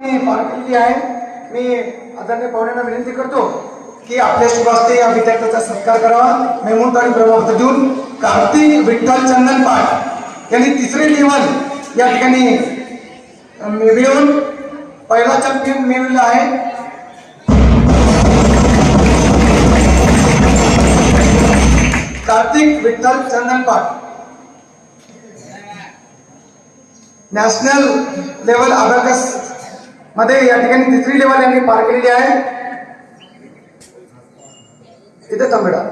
मी पार आहे. मी आदरणीय पाहुण्यांना विनंती करतो की आपल्या शुभास्ते या विद्यार्थ्याचा सत्कार करावा. मेमोंट आणि प्रभाव देऊन कार्तिक विठ्ठल चंदन पाठ यांनी तिसरे लेवल या ठिकाणी मिळवून पहिला चॅम्पियन मिळवला आहे. कार्तिक विठ्ठल चंदन पाठ. नॅशनल लेवल अभ्यास मध्ये या ठिकाणी तिसरी लेवल यांनी पार केलेली आहे. इथे थांबडा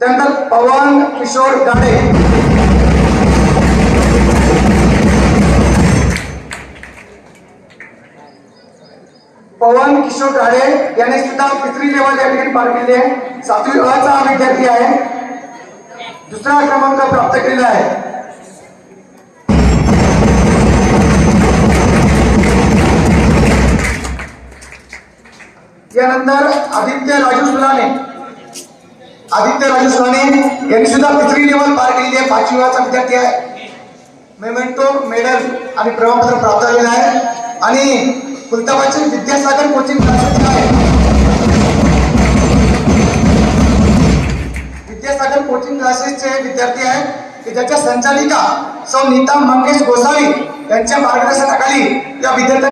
त्यानंतर पवन किशोर गाडे पवन किशोर गाडे याने सुद्धा तिसरी लेवल या ठिकाणी पार केली आहे. सातवी अ चा विद्यार्थी आहे. दुसरा क्रमांक प्राप्त केलेला आहे. यानंतर आदित्य राजू सुलाने आदित्य राजू सुलाने यांनी सुद्धा तिसरी लेवल पार केलेली आहे. पाचवी वेळाचा विद्यार्थी आहे. मेमेंटो मेडल आणि प्रमाणपत्र प्राप्त झालेलं आहे. आणि कुलताबादचे विद्यासागर कोचिंग क्लासेस आहे. विद्यासागर कोचिंग क्लासेसचे विद्यार्थी आहेत. की ज्याच्या संचालिका सौ नीता मंगेश गोसावी यांच्या मार्गदर्शनाखाली या विद्यार्थ्यांना